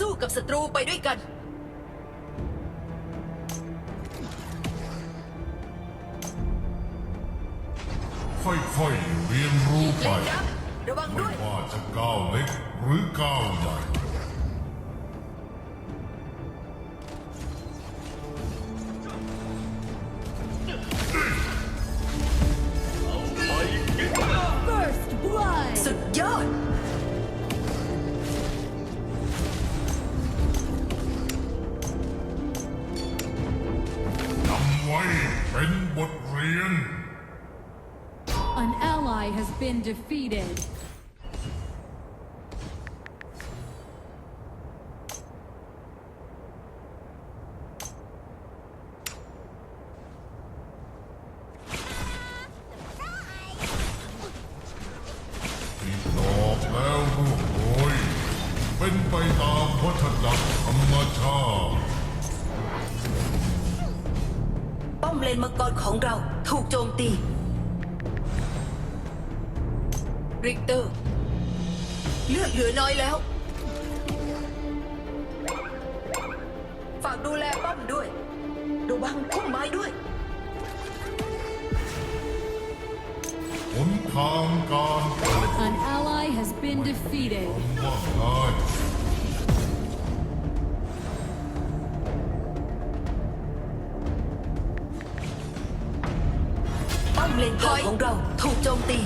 สู้กับศัตรูไปด้วยกัน ค่อยๆเรียนรู้ไปเล่นนะระวังไม่ด้วย ว่าจะก้าวเล็กหรือก้าวใหญ่ An ally has been defeated. ตอบแล้วลูกโอยเป็นไปตามวัฏจักรธรรมชาติ ป้อมเลนมังกรของเราถูกโจมตี ริกเตอร์ เลือดเหลือน้อยแล้ว ฝากดูแลป้อมด้วย ระวังพุ่มไม้ด้วย หนทางการเกิด An ally has been defeated. ว่าง่าย ป้อมเลนกลางของเราถูกโจมตี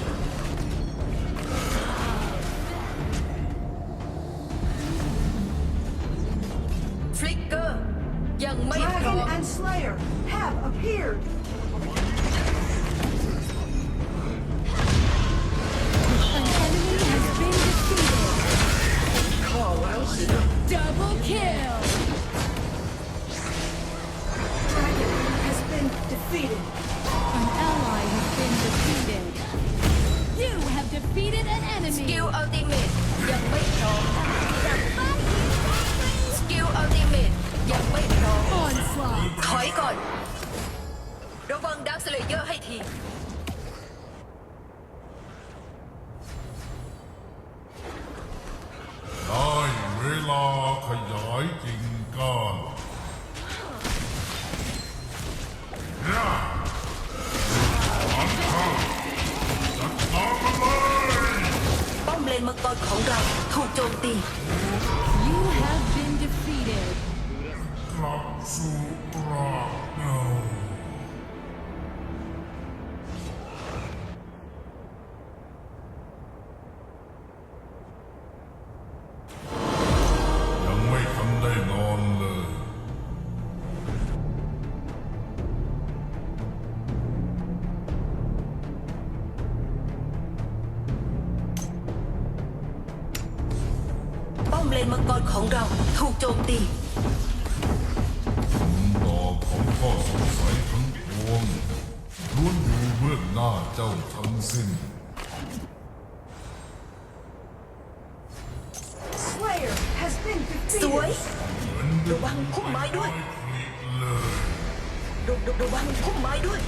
Slayer have appeared. กรของเราถูกโจมตี You have been defeated. กลับสู่รากเหง้า เลนมังกรของเราถูกโจมตีคำตอบของข้อสงสัยทั้งปวงล้วนอยู่เบื้องหน้าเจ้าทั้งสิ้น Slayer has been สวย defeated. ระวังพุ่มไม้ด้วย เลย ระระระวังพุ่มไม้ด้วย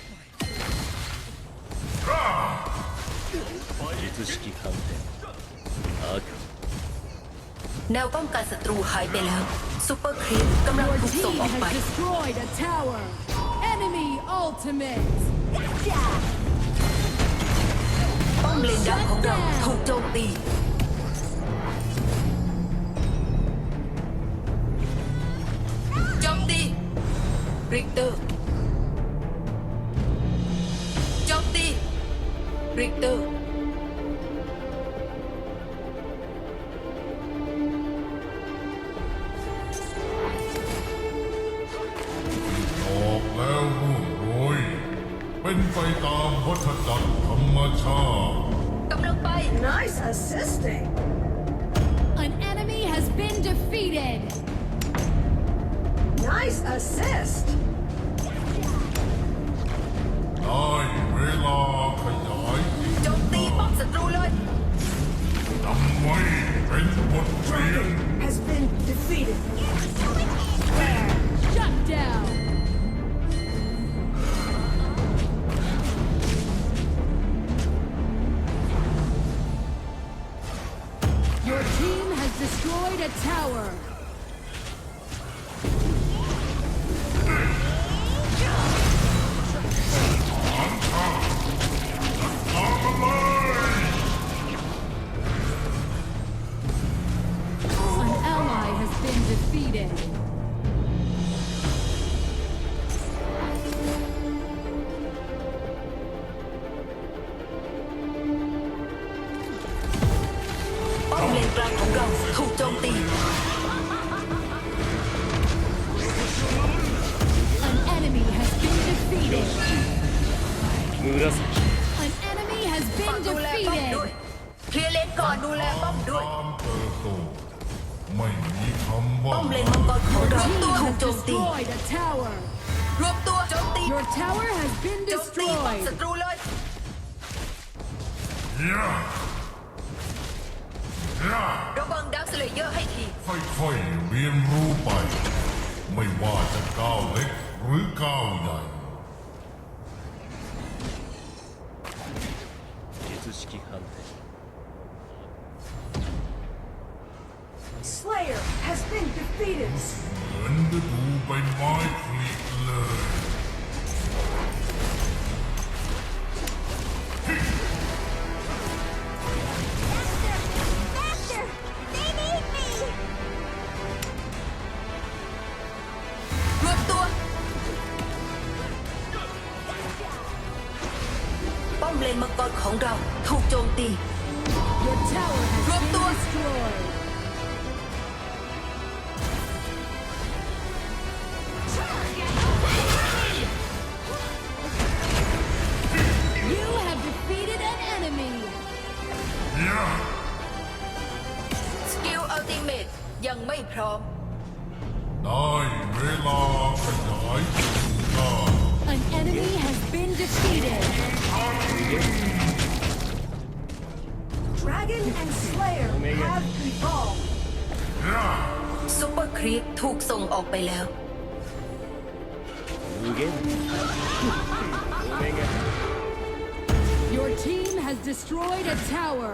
式反転赤 แนวป้องกันศัตรูหายไปแล้วซูเปอร์ครีปกำลัง Your ถูกส่ง team ออกไป has destroyed a tower. Enemy ultimate. ป้อมเลนดักของเราถูกโจมตี โจมตี ริกเตอร์ โจมตี ริกเตอร์ เป็น เป็นไปตามวัฏจักรธรรมชาติ กำลังไป Nice assisting. An enemy has been defeated. Nice assist. ได้เวลาขยายอิท โจ ธิ มตี อำ ป้อ นาจ มศัตรูเลย จำไว้เป็นบทเรียน Dragon has been defeated. Destroyed a tower. 紫 An enemy has ฝาก been ดูแลป้อมด้วย defeated. เคลียร์เลนก่อนดูแลป้อมด้วย ตามเติบโต ไม่มีคำว่า ป้อมเลนมังกรของเรา Team ถูก has โจมตี destroyed a tower. รวมตัวโจมตี Your tower has been โจมตีป้อม destroyed. ศัตรูเลย ย่าย่า ระวังดักสเลเยอร์ให้ที ค่อยๆเรียนรู้ไป ไม่ว่าจะก้าวเล็กหรือก้าวใหญ่ เหมือนฤดูใบไม้ผลิเลย Faster! They need me! รวมตัว ป้อมเลนมังกรของเราถูกโจมตี Your tower has Rub been the- destroyed. An enemy has been defeated. Dragon and Slayer have evolved. ซูเปอร์ครีปถูกส่งออกไปแล้ว Your team has destroyed a tower.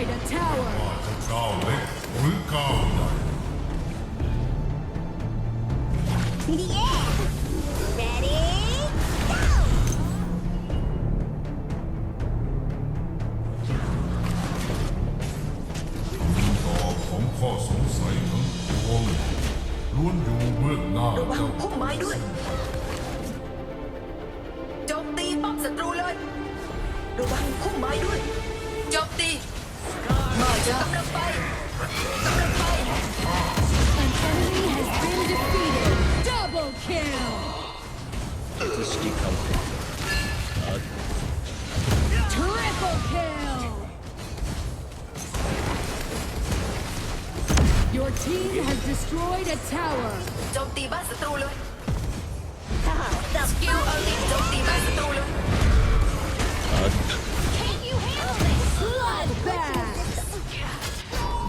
ล้วนอยู่เบื้องหน้า ระวัง เจ้า พุ่มไม้ด้วย โจมตีป้อมศัตรูเลย ระวังพุ่มไม้ด้วย โจมตี มาจ้ากำลังไปกำลังไป An enemy has been defeated. Double kill. 术式判定赤 Triple kill. Your team has destroyed a tower. Deoptima să trulul. Skill only. Can you handle this? Bloodbath!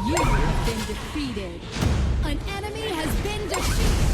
You have been defeated. An enemy has been defeated.